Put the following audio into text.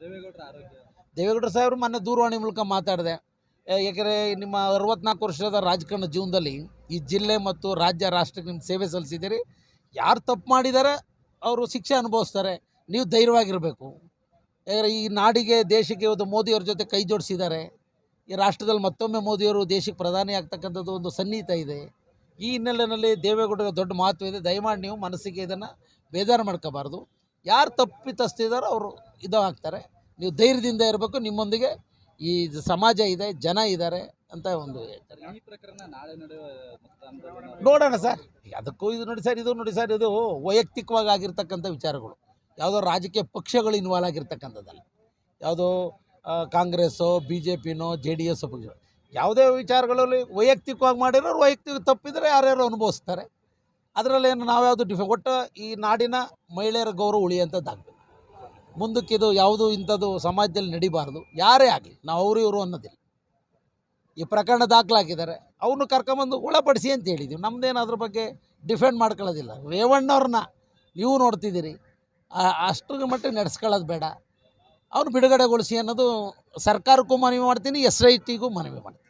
ದೇವೇಗೌಡರ ಸಾಹೇಬರು ಮೊನ್ನೆ ದೂರವಾಣಿ ಮೂಲಕ ಮಾತಾಡಿದೆ. ಯಾಕೆಂದರೆ ನಿಮ್ಮ ಅರವತ್ನಾಲ್ಕು ವರ್ಷದ ರಾಜಕಾರಣ ಜೀವನದಲ್ಲಿ ಈ ಜಿಲ್ಲೆ ಮತ್ತು ರಾಜ್ಯ ರಾಷ್ಟ್ರಕ್ಕೆ ನಿಮ್ಮ ಸೇವೆ ಸಲ್ಲಿಸಿದ್ದೀರಿ. ಯಾರು ತಪ್ಪು ಮಾಡಿದ್ದಾರೆ, ಅವರು ಶಿಕ್ಷೆ ಅನುಭವಿಸ್ತಾರೆ. ನೀವು ಧೈರ್ಯವಾಗಿರಬೇಕು. ಯಾಕಂದರೆ ಈ ನಾಡಿಗೆ, ದೇಶಕ್ಕೆ ಇವತ್ತು ಮೋದಿಯವ್ರ ಜೊತೆ ಕೈ ಜೋಡಿಸಿದ್ದಾರೆ. ಈ ರಾಷ್ಟ್ರದಲ್ಲಿ ಮತ್ತೊಮ್ಮೆ ಮೋದಿಯವರು ದೇಶಕ್ಕೆ ಪ್ರಧಾನಿ ಆಗ್ತಕ್ಕಂಥದ್ದು ಒಂದು ಸನ್ನಿಹಿತ ಇದೆ. ಈ ಹಿನ್ನೆಲೆಯಲ್ಲಿ ದೇವೇಗೌಡರ ದೊಡ್ಡ ಮಹತ್ವ ಇದೆ. ದಯಮಾಡಿ ನೀವು ಮನಸ್ಸಿಗೆ ಇದನ್ನು ಬೇಜಾರು ಮಾಡ್ಕೋಬಾರ್ದು. ಯಾರು ತಪ್ಪಿತಸ್ತಿದಾರೋ ಅವರು ಇದಾಗ್ತಾರೆ ನೀವು ಧೈರ್ಯದಿಂದ ಇರಬೇಕು ನಿಮ್ಮೊಂದಿಗೆ ಈ ಸಮಾಜ ಇದೆ ಜನ ಇದ್ದಾರೆ ಅಂತ ಒಂದು ಹೇಳ್ತಾರೆ. ನೋಡೋಣ ಸರ್. ಅದಕ್ಕೂ ಇದು ನೋಡಿ ಸರ್ ಇದು ನೋಡಿ ಸರ್ ಇದು ವೈಯಕ್ತಿಕವಾಗಿ ಆಗಿರ್ತಕ್ಕಂಥ ವಿಚಾರಗಳು. ಯಾವುದೋ ರಾಜಕೀಯ ಪಕ್ಷಗಳು ಇನ್ವಾಲ್ವ್ ಆಗಿರ್ತಕ್ಕಂಥದ್ದಲ್ಲ. ಯಾವುದೋ ಕಾಂಗ್ರೆಸ್ಸು ಬಿ ಜೆ ಪಿನೋ ಜೆ ಡಿ ಎಸ್ ಪಕ್ಷ ಯಾವುದೇ ವಿಚಾರಗಳಲ್ಲಿ ವೈಯಕ್ತಿಕವಾಗಿ ಮಾಡಿರೋರು ವೈಯಕ್ತಿಕ ತಪ್ಪಿದರೆ ಯಾರ್ಯಾರು ಅನುಭವಿಸ್ತಾರೆ. ಅದರಲ್ಲೇನು ನಾವ್ಯಾವುದು ಡಿಫೆ ಒಟ್ಟು ಈ ನಾಡಿನ ಮಹಿಳೆಯರ ಗೌರವ ಉಳಿಯುವಂಥದ್ದಾಗಬೇಕು. ಮುಂದಕ್ಕೆ ಇದು ಯಾವುದು ಇಂಥದ್ದು ಸಮಾಜದಲ್ಲಿ ನಡಿಬಾರ್ದು, ಯಾರೇ ಆಗಲಿ, ನಾವು ಅವರು ಇವರು ಅನ್ನೋದಿಲ್ಲ. ಈ ಪ್ರಕರಣ ದಾಖಲಾಗಿದ್ದಾರೆ ಅವನು ಕರ್ಕೊಂಬಂದು ಒಳಪಡಿಸಿ ಅಂತ ಹೇಳಿದ್ದೀವಿ ನಮ್ಮದೇನು ಅದ್ರ ಬಗ್ಗೆ ಡಿಫೆಂಡ್ ಮಾಡ್ಕೊಳ್ಳೋದಿಲ್ಲ. ರೇವಣ್ಣವ್ರನ್ನ ನೀವು ನೋಡ್ತಿದ್ದೀರಿ ಅಷ್ಟ್ರ ಮಟ್ಟಿಗೆ ನಡೆಸ್ಕೊಳ್ಳೋದು ಬೇಡ. ಅವ್ನು ಬಿಡುಗಡೆಗೊಳಿಸಿ ಅನ್ನೋದು ಸರ್ಕಾರಕ್ಕೂ ಮನವಿ ಮಾಡ್ತೀನಿ, ಎಸ್ ಐ ಟಿಗೂ ಮನವಿ ಮಾಡ್ತೀನಿ.